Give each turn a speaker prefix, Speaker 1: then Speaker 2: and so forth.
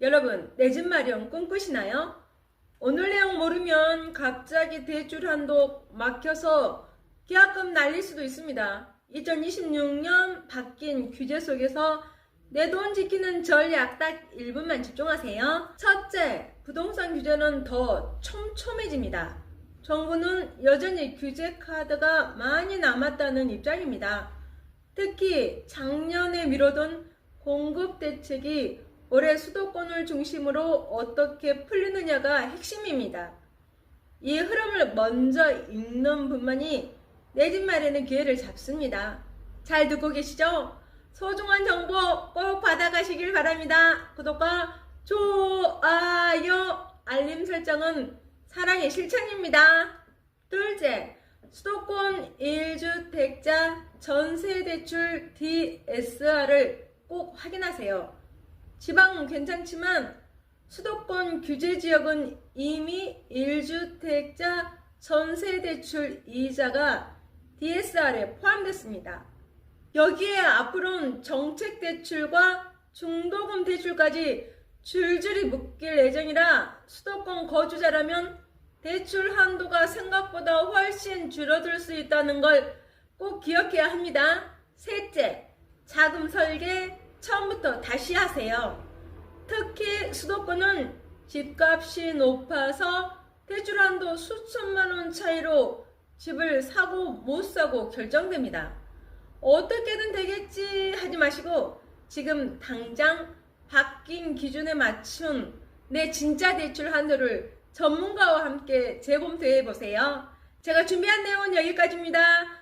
Speaker 1: 여러분, 내 집 마련 꿈꾸시나요? 오늘 내용 모르면 갑자기 대출 한도 막혀서 계약금 날릴 수도 있습니다. 2026년 바뀐 규제 속에서 내 돈 지키는 전략 딱 1분만 집중하세요. 첫째, 부동산 규제는 더 촘촘해집니다. 정부는 여전히 규제 카드가 많이 남았다는 입장입니다. 특히 작년에 미뤄둔 공급 대책이 올해 수도권을 중심으로 어떻게 풀리느냐가 핵심입니다. 이 흐름을 먼저 읽는 분만이 내 집 마련의 기회를 잡습니다. 잘 듣고 계시죠? 소중한 정보 꼭 받아가시길 바랍니다. 구독과 좋아요, 알림 설정은 사랑의 실천입니다. 둘째, 수도권 1주택자 전세대출 DSR을 꼭 확인하세요. 지방은 괜찮지만 수도권 규제 지역은 이미 1주택자 전세대출 이자가 DSR에 포함됐습니다. 여기에 앞으로는 정책 대출과 중도금 대출까지 줄줄이 묶일 예정이라 수도권 거주자라면 대출 한도가 생각보다 훨씬 줄어들 수 있다는 걸 꼭 기억해야 합니다. 셋째, 자금 설계 처음부터 다시 하세요. 특히 수도권은 집값이 높아서 대출 한도 수천만 원 차이로 집을 사고 못 사고 결정됩니다. 어떻게든 되겠지 하지 마시고 지금 당장 바뀐 기준에 맞춘 내 진짜 대출 한도를 전문가와 함께 재검토해 보세요. 제가 준비한 내용은 여기까지입니다.